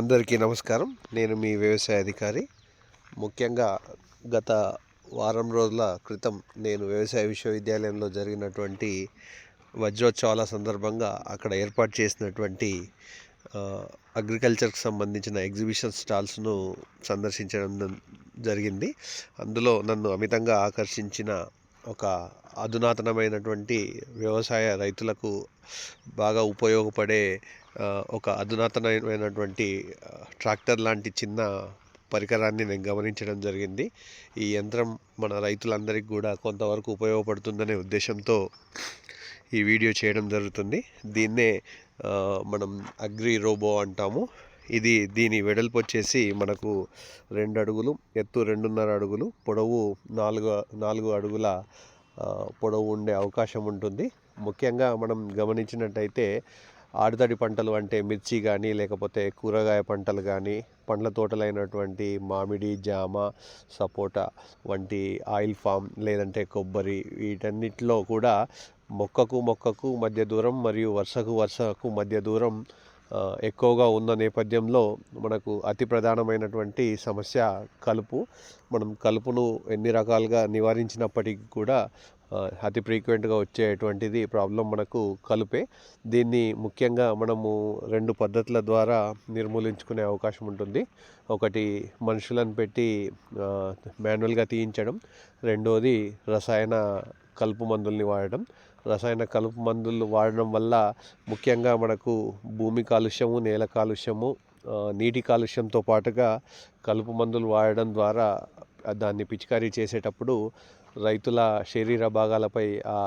అందరికీ నమస్కారం. నేను మీ వ్యవసాయ అధికారి. ముఖ్యంగా గత వారం రోజుల క్రితం నేను వ్యవసాయ విశ్వవిద్యాలయంలో జరిగినటువంటి వజ్రోత్సవాల సందర్భంగా అక్కడ ఏర్పాటు చేసినటువంటి అగ్రికల్చర్కి సంబంధించిన ఎగ్జిబిషన్ స్టాల్స్ను సందర్శించడం జరిగింది. అందులో నన్ను అమితంగా ఆకర్షించిన ఒక అధునాతనమైనటువంటి వ్యవసాయ రైతులకు బాగా ఉపయోగపడే ఒక అధునాతనమైనటువంటి ట్రాక్టర్ లాంటి చిన్న పరికరాన్ని నేను గమనించడం జరిగింది. ఈ యంత్రం మన రైతులందరికీ కూడా కొంతవరకు ఉపయోగపడుతుందనే ఉద్దేశంతో ఈ వీడియో చేయడం జరుగుతుంది. దీన్నే మనం అగ్రి రోబో అంటాము. ఇది దీని వెడల్పు వచ్చేసి మనకు రెండు అడుగులు ఎత్తు రెండున్నర అడుగులు పొడవు నాలుగు నాలుగు అడుగుల పొడవు ఉండే అవకాశం ఉంటుంది. ముఖ్యంగా మనం గమనించినట్టయితే ఆరుతడి పంటలు అంటే మిర్చి కానీ లేకపోతే కూరగాయ పంటలు కానీ పండ్ల తోటలైనటువంటి మామిడి జామ సపోటా వంటి ఆయిల్ ఫామ్ లేదంటే కొబ్బరి వీటన్నిటిలో కూడా మొక్కకు మొక్కకు మధ్య దూరం మరియు వరుసకు వరుసకు మధ్య దూరం ఎక్కువగా ఉన్న నేపథ్యంలో మనకు అతి ప్రధానమైనటువంటి సమస్య కలుపు. మనం కలుపును ఎన్ని రకాలుగా నివారించినప్పటికీ కూడా అతి ఫ్రీక్వెంట్గా వచ్చేటువంటిది ప్రాబ్లం మనకు కలుపే. దీన్ని ముఖ్యంగా మనము రెండు పద్ధతుల ద్వారా నిర్మూలించుకునే అవకాశం ఉంటుంది. ఒకటి మనుషులను పెట్టి మాన్యువల్గా తీయించడం. రెండోది రసాయన కలుపు మందుల్ని వాడడం. రసాయన కలుపు మందులు వాడడం వల్ల ముఖ్యంగా మనకు భూమి కాలుష్యము నేల కాలుష్యము నీటి కాలుష్యంతో పాటుగా కలుపు మందులు వాడడం ద్వారా దాన్ని పిచికారీ చేసేటప్పుడు రైతుల శరీర భాగాలపై ఆ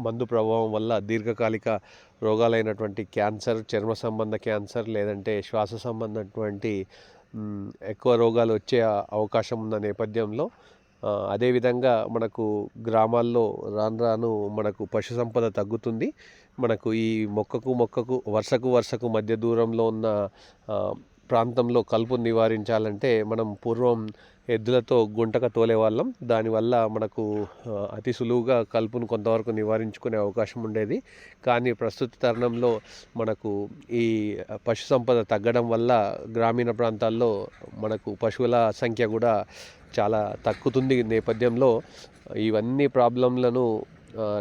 మందు ప్రభావం వల్ల దీర్ఘకాలిక రోగాలైనటువంటి క్యాన్సర్ చర్మ సంబంధ క్యాన్సర్ లేదంటే శ్వాస సంబంధమైనటువంటి ఎక్కువ రోగాలు వచ్చే అవకాశం ఉన్న నేపథ్యంలో అదేవిధంగా మనకు గ్రామాల్లో రాను రాను మనకు పశు సంపద తగ్గుతుంది. మనకు ఈ మొక్కకు మొక్కకు వరుసకు వరుసకు మధ్య దూరంలో ఉన్న ప్రాంతంలో కలుపు నివారించాలంటే మనం పూర్వం ఎద్దులతో గుంటక తోలేవాళ్ళం. దానివల్ల మనకు అతి సులువుగా కలుపును కొంతవరకు నివారించుకునే అవకాశం ఉండేది. కానీ ప్రస్తుత తరుణంలో మనకు ఈ పశు సంపద తగ్గడం వల్ల గ్రామీణ ప్రాంతాల్లో మనకు పశువుల సంఖ్య కూడా చాలా తగ్గుతుంది నేపథ్యంలో. ఇవన్నీ ప్రాబ్లంలను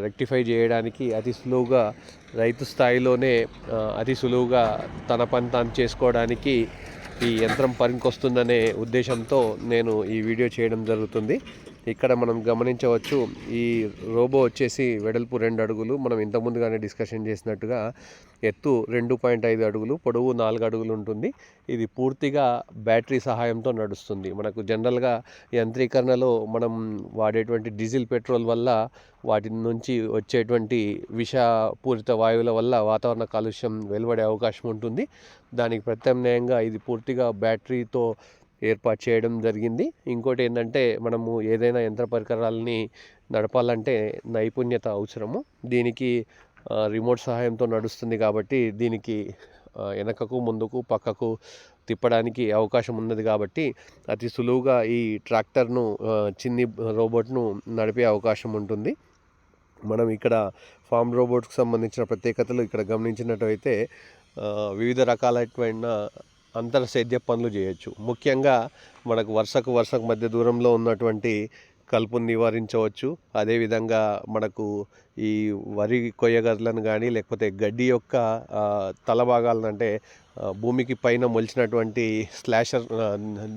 రెక్టిఫై చేయడానికి అతి సులువుగా రైతు స్థాయిలోనే అతి సులువుగా తన పని తాను చేసుకోవడానికి ఈ యంత్రం పనికొస్తుందనే ఉద్దేశంతో నేను ఈ వీడియో చేయడం జరుగుతుంది. ఇక్కడ మనం గమనించవచ్చు ఈ రోబో వచ్చేసి వెడల్పు రెండు అడుగులు. మనం ఇంతకుముందుగానే డిస్కషన్ చేసినట్టుగా ఎత్తు రెండు పాయింట్ ఐదు అడుగులు పొడవు నాలుగు అడుగులు ఉంటుంది. ఇది పూర్తిగా బ్యాటరీ సహాయంతో నడుస్తుంది. మనకు జనరల్గా యంత్రీకరణలో మనం వాడేటువంటి డీజిల్ పెట్రోల్ వల్ల వాటి నుంచి వచ్చేటువంటి విషపూరిత వాయువుల వల్ల వాతావరణ కాలుష్యం వెలువడే అవకాశం ఉంటుంది. దానికి ప్రత్యామ్నాయంగా ఇది పూర్తిగా బ్యాటరీతో ఏర్పాటు చేయడం జరిగింది. ఇంకోటి ఏంటంటే మనము ఏదైనా యంత్ర పరికరాలని నడపాలంటే నైపుణ్యత అవసరము. దీనికి రిమోట్ సహాయంతో నడుస్తుంది కాబట్టి దీనికి వెనకకు ముందుకు పక్కకు తిప్పడానికి అవకాశం ఉన్నది కాబట్టి అతి సులువుగా ఈ ట్రాక్టర్ను చిన్ని రోబోట్ను నడిపే అవకాశం ఉంటుంది. మనం ఇక్కడ ఫామ్ రోబోట్కి సంబంధించిన ప్రత్యేకతలు ఇక్కడ గమనించినట్టయితే వివిధ రకాలైన అంతర సేద్య పనులు చేయొచ్చు. ముఖ్యంగా మనకు వర్షకు వర్షకు మధ్య దూరంలో ఉన్నటువంటి కలుపును నివారించవచ్చు. అదేవిధంగా మనకు ఈ వరి కొయ్యగర్లను కానీ లేకపోతే గడ్డి యొక్క తల భాగాలను అంటే భూమికి పైన మొలిచినటువంటి స్లాషర్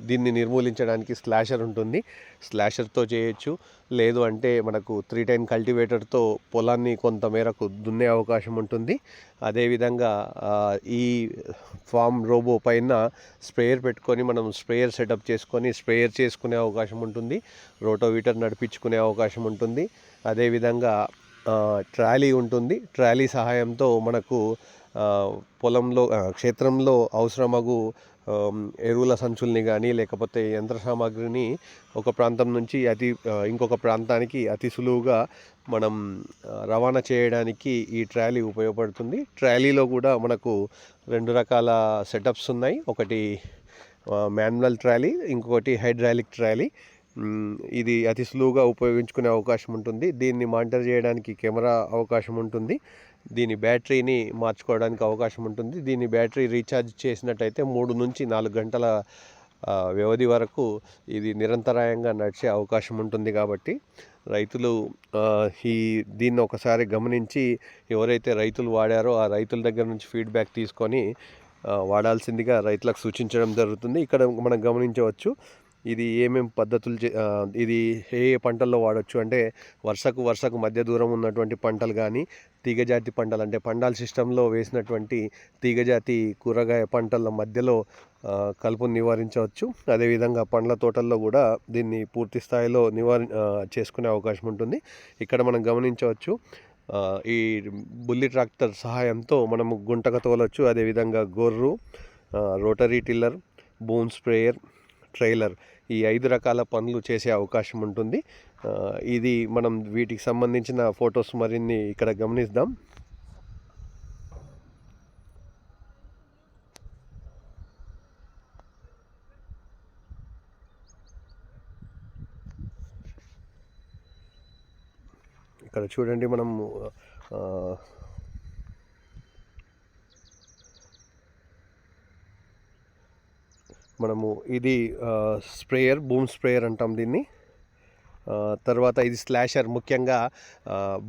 దీన్ని నిర్మూలించడానికి స్లాషర్ ఉంటుంది. స్లాషర్తో చేయొచ్చు. లేదు అంటే మనకు త్రీ టైన్ కల్టివేటర్తో పొలాన్ని కొంత మేరకు దున్నే అవకాశం ఉంటుంది. అదేవిధంగా ఈ ఫామ్ రోబో పైన స్ప్రేయర్ పెట్టుకొని మనం స్ప్రేయర్ సెటప్ చేసుకొని స్ప్రేయర్ చేసుకునే అవకాశం ఉంటుంది. రోటోవీటర్ నడిపించుకునే అవకాశం ఉంటుంది. అదేవిధంగా ట్రాలీ ఉంటుంది. ట్రాలీ సహాయంతో మనకు పొలంలో క్షేత్రంలో అవసరమగు ఎరువుల సంచుల్ని కానీ లేకపోతే యంత్ర సామాగ్రిని ఒక ప్రాంతం నుంచి అతి ఇంకొక ప్రాంతానికి అతి సులువుగా మనం రవాణా చేయడానికి ఈ ట్రాలీ ఉపయోగపడుతుంది. ట్రాలీలో కూడా మనకు రెండు రకాల సెటప్స్ ఉన్నాయి. ఒకటి మాన్యువల్ ట్రాలీ ఇంకొకటి హైడ్రాలిక్ ట్రాలీ. ఇది అతి సులువుగా ఉపయోగించుకునే అవకాశం ఉంటుంది. దీన్ని మానిటర్ చేయడానికి కెమెరా అవకాశం ఉంటుంది. దీని బ్యాటరీని మార్చుకోవడానికి అవకాశం ఉంటుంది. దీని బ్యాటరీ రీఛార్జ్ చేసినట్టయితే మూడు నుంచి నాలుగు గంటల వ్యవధి వరకు ఇది నిరంతరాయంగా నడిచే అవకాశం ఉంటుంది కాబట్టి రైతులు ఈ దీన్ని ఒకసారి గమనించి ఎవరైతే రైతులు వాడారో ఆ రైతుల దగ్గర నుంచి ఫీడ్బ్యాక్ తీసుకొని వాడాల్సిందిగా రైతులకు సూచించడం జరుగుతుంది. ఇక్కడ మనం గమనించవచ్చు ఇది ఏమేం పద్ధతులు చే- ఇది ఏ ఏ పంటల్లో వాడచ్చు అంటే వర్షకు వర్షకు మధ్య దూరం ఉన్నటువంటి పంటలు కానీ తీగజాతి పంటలు అంటే పండాల సిస్టంలో వేసినటువంటి తీగజాతి కూరగాయ పంటల మధ్యలో కలుపును నివారించవచ్చు. అదేవిధంగా పండ్ల తోటల్లో కూడా దీన్ని పూర్తి స్థాయిలో నివారి చేసుకునే అవకాశం ఉంటుంది. ఇక్కడ మనం గమనించవచ్చు ఈ బుల్లి ట్రాక్టర్ సహాయంతో మనము గుంటక తోలవచ్చు అదేవిధంగా గొర్రు rotary tiller boom sprayer trailer ఈ ఐదు రకాల పనులు చేసే అవకాశం ఉంటుంది. ఇది మనం వీటికి సంబంధించిన ఫొటోస్ మరిన్ని ఇక్కడ గమనిద్దాం. ఇక్కడ చూడండి మనం మనము ఇది స్ప్రేయర్ బూమ్ స్ప్రేయర్ అంటాం దీన్ని. తర్వాత ఇది స్లాషర్ ముఖ్యంగా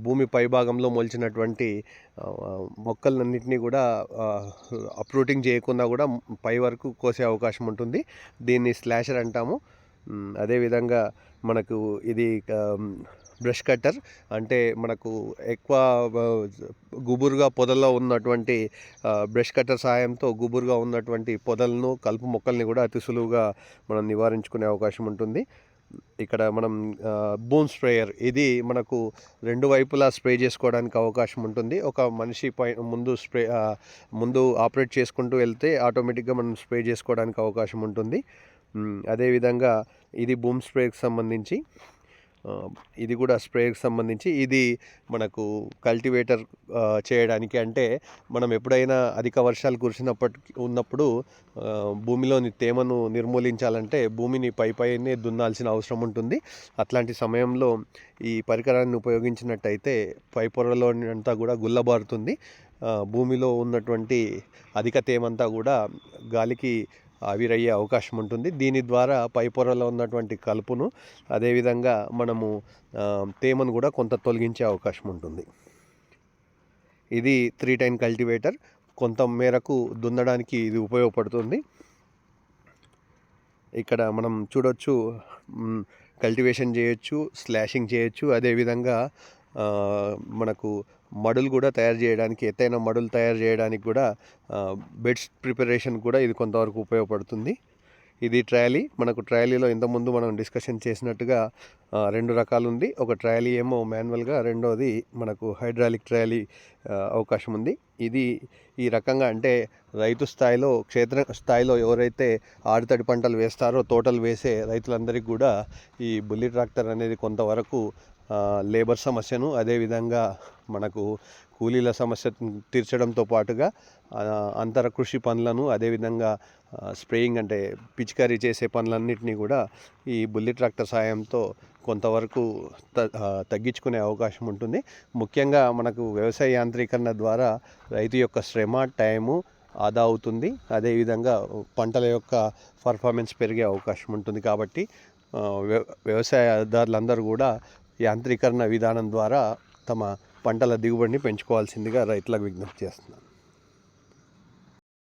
భూమి పైభాగంలో మొలిచినటువంటి మొక్కలన్నింటినీ కూడా అప్రూటింగ్ చేయకుండా కూడా పై వరకు కోసే అవకాశం ఉంటుంది. దీన్ని స్లాషర్ అంటాము. అదేవిధంగా మనకు ఇది బ్రష్ కట్టర్. అంటే మనకు ఎక్కువ గుబురుగా పొదల్లో ఉన్నటువంటి బ్రష్ కట్టర్ సహాయంతో గుబురుగా ఉన్నటువంటి పొదలను కలుపు మొక్కల్ని కూడా అతి సులువుగా మనం నివారించుకునే అవకాశం ఉంటుంది. ఇక్కడ మనం బూమ్ స్ప్రేయర్ ఇది మనకు రెండు వైపులా స్ప్రే చేసుకోవడానికి అవకాశం ఉంటుంది. ఒక మనిషి పై ముందు స్ప్రే ముందు ఆపరేట్ చేసుకుంటూ వెళ్తే ఆటోమేటిక్గా మనం స్ప్రే చేసుకోవడానికి అవకాశం ఉంటుంది. అదేవిధంగా ఇది బూమ్ స్ప్రేకి సంబంధించి ఇది కూడా స్ప్రేకి సంబంధించి ఇది మనకు కల్టివేటర్ చేయడానికి అంటే మనం ఎప్పుడైనా అధిక వర్షాలు కురిసినప్పటికి ఉన్నప్పుడు భూమిలోని తేమను నిర్మూలించాలంటే భూమిని పై పైనే దున్నాల్సిన అవసరం ఉంటుంది. అట్లాంటి సమయంలో ఈ పరికరాన్ని ఉపయోగించినట్టయితే పై పొరలో అంతా కూడా గుల్లబారుతుంది. భూమిలో ఉన్నటువంటి అధిక తేమంతా కూడా గాలికి ఆవిరయ్యే అవకాశం ఉంటుంది. దీని ద్వారా పై పొరలో ఉన్నటువంటి కలుపును అదేవిధంగా మనము తేమను కూడా కొంత తొలగించే అవకాశం ఉంటుంది. ఇది త్రీ టైన్ కల్టివేటర్. కొంత మేరకు దున్నడానికి ఇది ఉపయోగపడుతుంది. ఇక్కడ మనం చూడొచ్చు కల్టివేషన్ చేయొచ్చు స్లాషింగ్ చేయొచ్చు. అదేవిధంగా మనకు మడులు కూడా తయారు చేయడానికి ఎత్తైన మడులు తయారు చేయడానికి కూడా బెడ్స్ ప్రిపరేషన్ కూడా ఇది కొంతవరకు ఉపయోగపడుతుంది. ఇది ట్రయలీ మనకు ట్రయలీలో ఇంతకుముందు మనం డిస్కషన్ చేసినట్టుగా రెండు రకాలు ఉంది ఒక ట్రయలీ ఏమో మాన్యువల్గా రెండోది మనకు హైడ్రాలిక్ ట్రయలీ అవకాశం ఉంది ఇది ఈ రకంగా అంటే రైతు స్థాయిలో క్షేత్ర స్థాయిలో ఎవరైతే ఆడితడి పంటలు వేస్తారో తోటలు వేసే రైతులందరికీ కూడా ఈ బుల్లి ట్రాక్టర్ అనేది కొంతవరకు లేబర్ సమస్యను అదేవిధంగా మనకు కూలీల సమస్య తీర్చడంతో పాటుగా అంతర కృషి పనులను అదేవిధంగా స్ప్రేయింగ్ అంటే పిచికారీ చేసే పనులన్నింటినీ కూడా ఈ బుల్లి ట్రాక్టర్ సాయంతో కొంతవరకు త- తగ్గించుకునే అవకాశం ఉంటుంది. ముఖ్యంగా మనకు వ్యవసాయ యాంత్రీకరణ ద్వారా రైతు యొక్క శ్రమ టైము ఆదా అవుతుంది. అదేవిధంగా పంటల యొక్క పర్ఫార్మెన్స్ పెరిగే అవకాశం ఉంటుంది కాబట్టి వ్య- వ్యవసాయదారులందరూ కూడా యాంత్రీకరణ విధానం ద్వారా తమ పంటల దిగుబడిని పెంచుకోవాల్సిందిగా రైతులకు విజ్ఞప్తి చేస్తున్నాను.